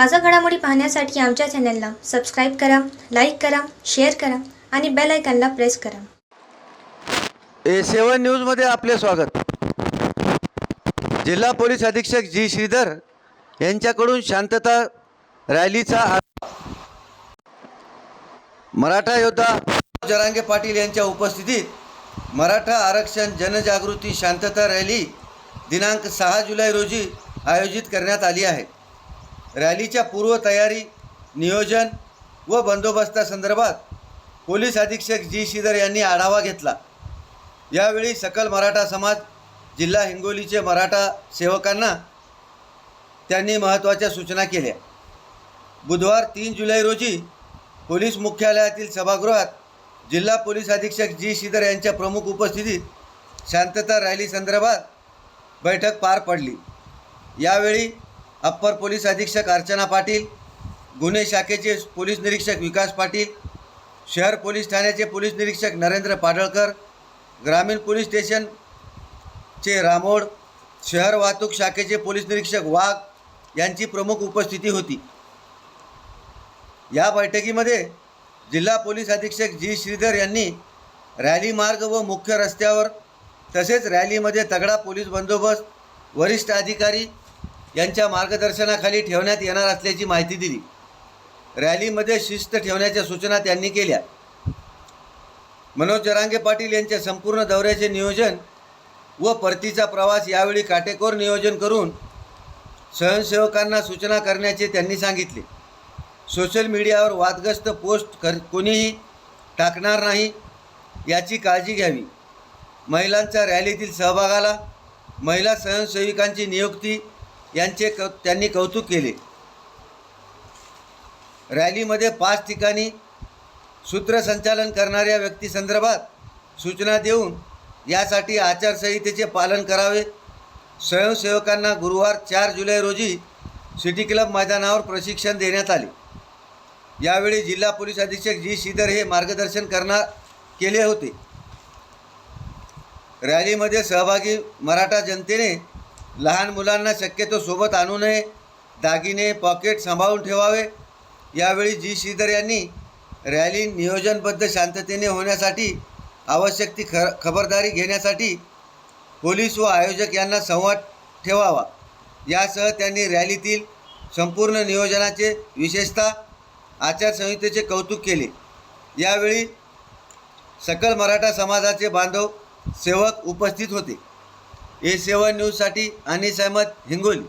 ताजा घडामोडी पाहण्यासाठी आमच्या चॅनलला सबस्क्राईब करा लाईक करा शेअर करा आणि बेल आयकॉनला प्रेस करा. ए सेवन न्यूजमध्ये आपले स्वागत. जिल्हा पोलीस अधीक्षक जी श्रीधर यांच्याकडून शांतता रॅलीचा आ- मराठा योद्धा जरांगे पाटील यांच्या उपस्थितीत मराठा आरक्षण जनजागृती शांतता रॅली दिनांक सहा जुलै रोजी आयोजित करण्यात आली आहे. रॅलीच्या पूर्वतयारी नियोजन व बंदोबस्तासंदर्भात पोलीस अधीक्षक जी. श्रीधर यांनी आढावा घेतला. यावेळी सकल मराठा समाज जिल्हा हिंगोलीचे मराठा सेवकांना त्यांनी महत्त्वाच्या सूचना केल्या. बुधवार तीन जुलै रोजी पोलीस मुख्यालयातील सभागृहात जिल्हा पोलीस अधीक्षक जी. श्रीधर यांच्या प्रमुख उपस्थितीत शांतता रॅली संदर्भात बैठक पार पडली. यावेळी अप्पर पोलीस अधीक्षक अर्चना पाटील गुन्हे शाखेचे पोलीस निरीक्षक विकास पाटील शहर पोलीस ठाण्याचे पोलीस निरीक्षक नरेंद्र पाडळकर ग्रामीण पोलीस स्टेशनचे रामोड शहर वाहतूक शाखेचे पोलीस निरीक्षक वाघ यांची प्रमुख उपस्थिती होती. या बैठकीमध्ये जिल्हा पोलीस अधीक्षक जी श्रीधर यांनी रॅली मार्ग व मुख्य रस्त्यावर तसेच रॅलीमध्ये तगडा पोलीस बंदोबस्त वरिष्ठ अधिकारी यांच्या मार्गदर्शनाखाली ठेवण्यात येणार असल्याची माहिती दिली. रॅलीमध्ये शिस्त ठेवण्याच्या सूचना त्यांनी केल्या. मनोज जरांगे पाटील यांच्या संपूर्ण दौऱ्याचे नियोजन व परतीचा प्रवास यावेळी काटेकोर नियोजन करून स्वयंसेवकांना सूचना करण्याचे त्यांनी सांगितले. सोशल मीडियावर वादग्रस्त पोस्ट कर कोणीही टाकणार नाही याची काळजी घ्यावी. महिलांच्या रॅलीतील सहभागाला महिला स्वयंसेविकांची नियुक्ती यांचे कौ त्यांनी कौतुक केले. रॅलीमध्ये पाच ठिकाणी सूत्रसंचालन करणाऱ्या व्यक्तीसंदर्भात सूचना देऊन यासाठी आचारसंहितेचे पालन करावे. स्वयंसेवकांना गुरुवार चार जुलै रोजी सिटी क्लब मैदानावर प्रशिक्षण देण्यात आले. यावेळी जिल्हा पोलीस अधीक्षक जी श्रीधर हे मार्गदर्शन करणार केले होते. रॅलीमध्ये सहभागी मराठा जनतेने लहान मुलांना शक्यतो सोबत आणू नये दागिने पॉकेट सांभाळून ठेवावे. यावेळी जी. श्रीधर यांनी रॅली नियोजनबद्ध शांततेने होण्यासाठी आवश्यक ती ख खबरदारी घेण्यासाठी पोलीस व आयोजक यांना संवाद ठेवावा. यासह त्यांनी रॅलीतील संपूर्ण नियोजनाचे विशेषतः आचारसंहितेचे कौतुक केले. यावेळी सकल मराठा समाजाचे बांधव सेवक उपस्थित होते. ए सेवन न्यूजसाठी अनिस अहमद हिंगोली.